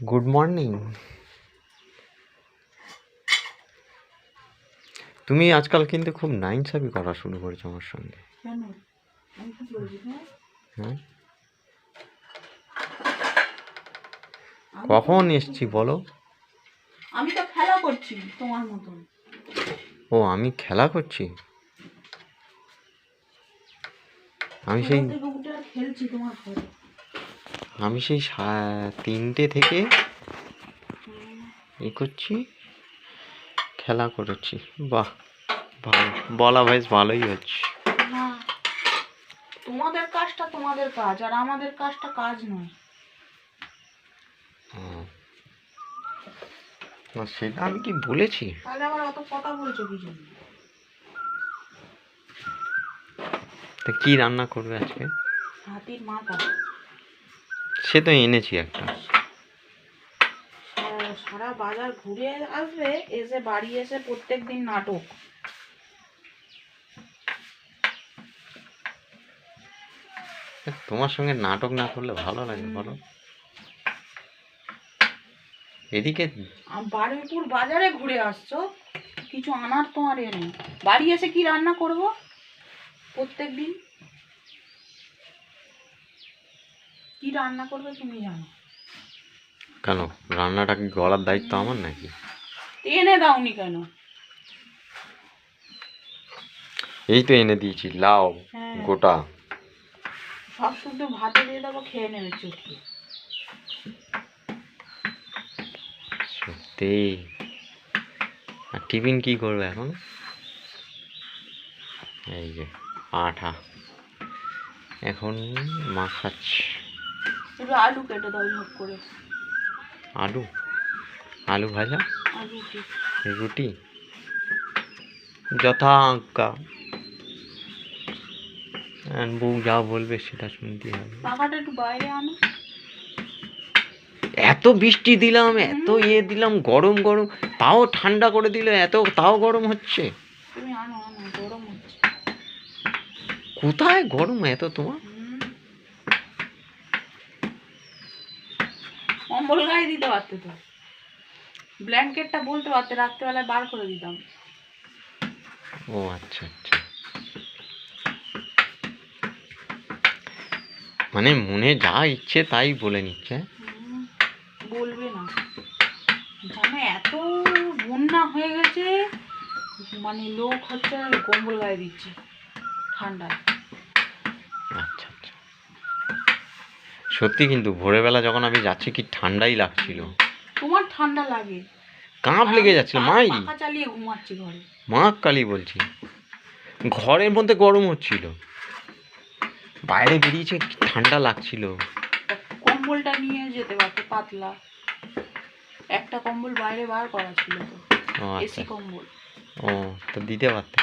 Good morning তুমি আজকাল কিন্তু খুব নাইনসাবি করা শুরু করেছ আমার সঙ্গে। হ্যাঁ? হ্যাঁ? কখন এসছি বলো? আমি তো খেলা করছি তোমার মতন। ও আমি খেলা করছি? আমি সেই খেলছি তোমার ঘরে। আমি সেই তিনটে থেকে ই করছি খেলা করেছি। বাহ ভালো। বলা বেশ ভালোই হচ্ছে। তোমাদের কাজটা তোমাদের কাজ আর আমাদের কাজটা কাজ নয়। না সেটা আমি কি বলেছি? তাহলে আবার অত কথা বলছো কি জন্য? তা কি রান্না করবে আজকে? হাতির মাথা। সে তো এনেছি একটা। সারা- বাজার ঘুরে আসবে এসে বাড়ি এসে প্রত্যেক দিন নাটক তোমার সঙ্গে নাটক না করলে ভালো লাগে বলো। এদিকে আর বারুইপুর বাজারে ঘুরে আসছো? কিছু আনার তোমার এ নেই। বাড়ি এসে কি রান্না করব? প্রত্যেক দিন কি রান্না করবে তুমি জানো? কেন? রান্নাটা কি গড়ার দায়িত্ব আমার নাকি? এনে দাওনি কেন? এই তো এনে দিয়েছি লাউ হ্যাঁ। গোটা। সব শুদ্ধ ভাতে দিয়ে দেবো খেয়ে নেবে চটকে। সত্যি? আর টিফিন কি করবে এখন? এই যে আঠা। এখন মাখাচ্ছি একটু আলু কেটে দাও ঝোপ করে। আলু? আলু ভাজা? রুটি। যথা আর বউ যা বলবে সেটা শুনতে হবে। পাখাটা একটু বাইরে আনো। এত বৃষ্টি দিলাম এত ইয়ে দিলাম গরম গরম তাও ঠান্ডা করে দিল এত তাও গরম হচ্ছে। কোথায় গরম এত তোমার? কম্বল গায়ে দিতে পারতে তো। ব্ল্যাঙ্কেটটা বলতে পারতে রাত্রেবেলায় বার করে দিতাম। ও আচ্ছা আচ্ছা। মানে মনে যা ইচ্ছে তাই বলে নিচ্ছে। বলবে না। জানো এত বন্যা হয়ে গেছে মানে লোক হচ্ছে কম্বল গায়ে দিচ্ছে। ঠান্ডায় আচ্ছা আচ্ছা সত্যি কিন্তু ভোরবেলা যখন আমি যাচ্ছি কি ঠান্ডাই লাগছিল। তোমার ঠান্ডা লাগে? কাঁপ লেগে যাচ্ছিল মাই। পাখা চালিয়ে ঘুমাচ্ছি ঘরে। মা কালী বলছি ঘরের মধ্যে গরম হচ্ছিল। বাইরে বেরিয়েছে কি ঠান্ডা লাগছিল। কম্বলটা নিয়ে যেতে পারতো পাতলা। একটা কম্বল বাইরে বার করা ছিল তো আচ্ছা। এসি কম্বল। ও তো দিতে পারতে।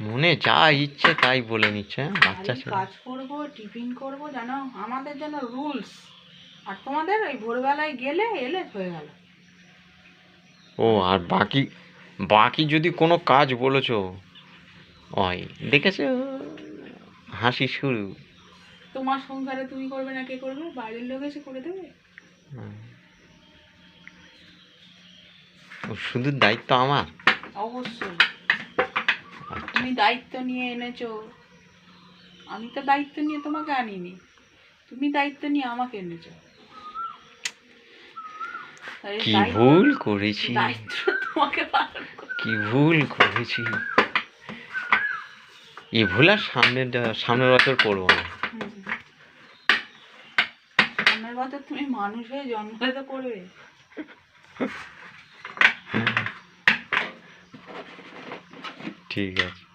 মনে যা ইচ্ছে তাই বলে নিচ্ছে হ্যাঁ, বাচ্চা ছেলে। কাজ করব টিফিন করব জানো আমাদের জন্য রুলস। আর তোমাদের ওই ভোরবেলায় গেলে এলে হয়ে গেল। ও আর বাকি বাকি যদি কোনো কাজ বলেছ ওই দেখেছ? হাসি শুরু। তোমার সংসারে তুমি করবে না কে করবে? বাইরের লোক এসে করে দেবে? শুধু দায়িত্ব আমার? অবশ্যই। তুমি দায়িত্ব নিয়ে এনেছো। আমি তো দায়িত্ব নিয়ে তোমাকে আনিনি। তুমি দায়িত্ব নিয়ে আমাকে এনেছো। কি ভুল করেছি? তোমাকে কি ভুল করেছি? এই ভুল আর সামনের সামনের বছর করব না। সামনের বছর তুমি মানুষ হয়ে জন্মলে তো করবে। ঠিক আছে।